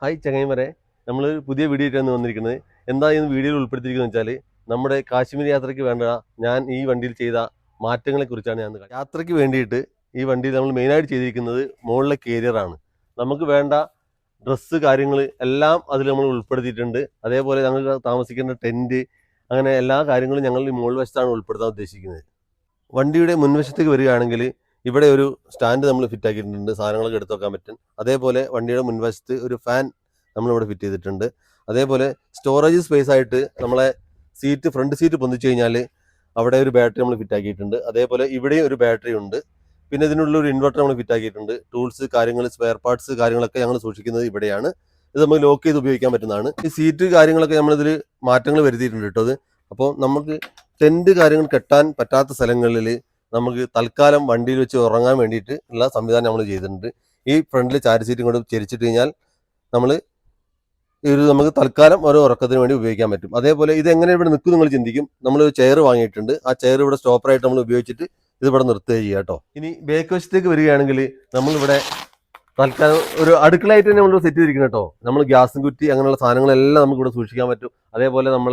Hi ചങ്ങൈമരെ നമ്മൾ പുതിയ video ആയിട്ടാണ് വന്നിരിക്കുന്നത്. എന്താ ഇന്ന് വീഡിയോയിൽ ഉൾപ്പെടുത്തിയിരിക്കുന്നത് വെച്ചാൽ നമ്മുടെ കാശ്മീർ യാത്രയ്ക്ക് വേണ്ട ഞാൻ ഈ വണ്ടിയിൽ ചെയ്ത മാറ്റങ്ങളെ കുറിച്ചാണ് ഞാൻ യാത്രയ്ക്ക് വേണ്ടിയിട്ട് ഈ വണ്ടിയിൽ നമ്മൾ മെയിനായിട്ട് ചെയ്തിരിക്കുന്നത് മുകളിലെ കേരിയറാണ് നമുക്ക് വേണ്ട ഡ്രസ്സ് കാര്യങ്ങൾ എല്ലാം അതിൽ നമ്മൾ ഉൾപ്പെടുത്തിയിട്ടുണ്ട്. അതേപോലെ ഞങ്ങൾ താമസിക്കേണ്ട ടെന്റ് അങ്ങനെ എല്ലാ കാര്യങ്ങളും ഞങ്ങൾ ഈ മുകൾ വശത്താണ് ഉൾപ്പെടുത്താൻ ഉദ്ദേശിക്കുന്നത്. വണ്ടിയുടെ മുൻവശത്തേക്ക് വരികയാണെങ്കിൽ ഇവിടെ ഒരു സ്റ്റാൻഡ് നമ്മൾ ഫിറ്റ് ആക്കിയിട്ടുണ്ട് സാധനങ്ങളൊക്കെ എടുത്ത് വെക്കാൻ പറ്റും. അതേപോലെ വണ്ടിയുടെ മുൻവശത്ത് ഒരു ഫാൻ നമ്മൾ ഇവിടെ ഫിറ്റ് ചെയ്തിട്ടുണ്ട്. അതേപോലെ സ്റ്റോറേജ് സ്പേസ് ആയിട്ട് നമ്മളെ സീറ്റ് ഫ്രണ്ട് സീറ്റ് പൊന്തിച്ചു കഴിഞ്ഞാൽ അവിടെ ഒരു ബാറ്ററി നമ്മൾ ഫിറ്റ് ആക്കിയിട്ടുണ്ട് അതേപോലെ ഇവിടെയും ഒരു ബാറ്ററി ഉണ്ട്. പിന്നെ ഇതിനുള്ള ഒരു ഇൻവെർട്ടർ നമ്മൾ ഫിറ്റ് ആക്കിയിട്ടുണ്ട് ടൂൾസ് കാര്യങ്ങൾ സ്പെയർ പാർട്സ് കാര്യങ്ങളൊക്കെ ഞങ്ങൾ സൂക്ഷിക്കുന്നത് ഇവിടെയാണ്. ഇത് നമുക്ക് ലോക്ക് ചെയ്ത് ഉപയോഗിക്കാൻ പറ്റുന്നതാണ്. ഈ സീറ്റ് കാര്യങ്ങളൊക്കെ നമ്മളിതിൽ മാറ്റങ്ങൾ വരുത്തിയിട്ടുണ്ട് കേട്ടോ അത്. അപ്പോൾ നമുക്ക് ടെന്റ് കാര്യങ്ങൾ കെട്ടാൻ പറ്റാത്ത സ്ഥലങ്ങളിൽ നമുക്ക് തൽക്കാലം വണ്ടിയിൽ വെച്ച് ഉറങ്ങാൻ വേണ്ടിയിട്ട് ഉള്ള സംവിധാനം നമ്മൾ ചെയ്തിട്ടുണ്ട്. ഈ ഫ്രണ്ടിൽ ചാരി സീറ്റും കൊണ്ട് ചരിച്ചിട്ട് കഴിഞ്ഞാൽ നമ്മൾ ഇത് നമുക്ക് തൽക്കാലം ഓരോ ഉറക്കത്തിന് വേണ്ടി ഉപയോഗിക്കാൻ പറ്റും. അതേപോലെ ഇത് എങ്ങനെ ഇവിടെ നിൽക്കും നിങ്ങൾ ചിന്തിക്കും. നമ്മൾ ചെയർ വാങ്ങിയിട്ടുണ്ട്. ആ ചെയർ ഇവിടെ സ്റ്റോപ്പറായിട്ട് നമ്മൾ ഉപയോഗിച്ചിട്ട് ഇത് ഇവിടെ നിർത്തുക ചെയ്യുക കേട്ടോ. ഇനി ബേക്ക് വശത്തേക്ക് വരികയാണെങ്കിൽ നമ്മളിവിടെ തൽക്കാലം ഒരു അടുക്കളയായിട്ട് തന്നെ നമ്മൾ സെറ്റ് ചെയ്തിരിക്കണം കേട്ടോ. നമ്മൾ ഗ്യാസും കുറ്റി അങ്ങനെയുള്ള സാധനങ്ങളെല്ലാം നമുക്ക് ഇവിടെ സൂക്ഷിക്കാൻ പറ്റും. അതേപോലെ നമ്മൾ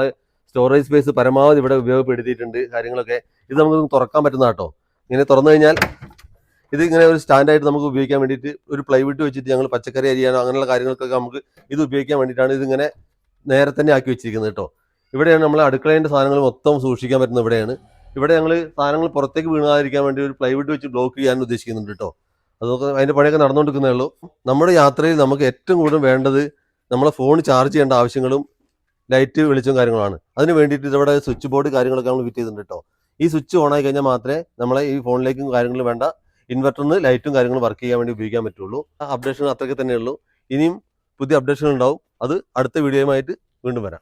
സ്റ്റോറേജ് സ്പേസ് പരമാവധി ഇവിടെ ഉപയോഗപ്പെടുത്തിയിട്ടുണ്ട് കാര്യങ്ങളൊക്കെ. ഇത് നമുക്ക് തുറക്കാൻ പറ്റുന്ന കേട്ടോ ഇങ്ങനെ തുറന്നു കഴിഞ്ഞാൽ ഇത് ഇങ്ങനെ ഒരു സ്റ്റാൻഡായിട്ട് നമുക്ക് ഉപയോഗിക്കാൻ വേണ്ടിയിട്ട് ഒരു പ്ലൈവുഡ് വെച്ചിട്ട് ഞങ്ങൾ പച്ചക്കറി അരിയാനോ അങ്ങനെയുള്ള കാര്യങ്ങൾക്കൊക്കെ നമുക്ക് ഇത് ഉപയോഗിക്കാൻ വേണ്ടിയിട്ടാണ് ഇതിങ്ങനെ നേരെ തന്നെ ആക്കി വെച്ചിരിക്കുന്നത് കേട്ടോ ഇവിടെയാണ് നമ്മൾ അടുക്കളേന്റെ സാധനങ്ങൾ മൊത്തം സൂക്ഷിക്കാൻ പറ്റുന്നത് ഇവിടെയാണ്. ഇവിടെ ഞങ്ങൾ സാധനങ്ങൾ പുറത്തേക്ക് വീണാതിരിക്കാൻ വേണ്ടി ഒരു പ്ലൈവുഡ് വെച്ച് ബ്ലോക്ക് ചെയ്യാൻ ഉദ്ദേശിക്കുന്നുണ്ട് കേട്ടോ അതൊക്കെ അതിന്റെ പണിയൊക്കെ നടന്നുകൊണ്ടിരിക്കുന്നേ ഉള്ളൂ. നമ്മുടെ യാത്രയിൽ നമുക്ക് ഏറ്റവും കൂടുതൽ വേണ്ടത് നമ്മളെ ഫോൺ ചാർജ് ചെയ്യേണ്ട ആവശ്യങ്ങളും ലൈറ്റ് വെളിച്ചവും കാര്യങ്ങളാണ് അതിന് വേണ്ടിയിട്ട് ഇവിടെ സ്വിച്ച് ബോർഡ് കാര്യങ്ങളൊക്കെ നമ്മൾ ഫിറ്റ് ചെയ്തിട്ടുണ്ട് കേട്ടോ ഈ സ്വിച്ച് ഓൺ ആയി കഴിഞ്ഞാൽ മാത്രമേ നമ്മളെ ഈ ഫോണിലേക്കും കാര്യങ്ങളും വേണ്ട. ഇൻവെർട്ടറിന് ലൈറ്റും കാര്യങ്ങളും വർക്ക് ചെയ്യാൻ വേണ്ടി ഉപയോഗിക്കാൻ പറ്റുള്ളൂ. ആ അപ്ഡേഷൻ അത്രയ്ക്ക് തന്നെയുള്ളൂ ഇനിയും പുതിയ അപ്ഡേഷൻ ഉണ്ടാവും. അത് അടുത്ത വീഡിയോയുമായിട്ട് വീണ്ടും വരാം.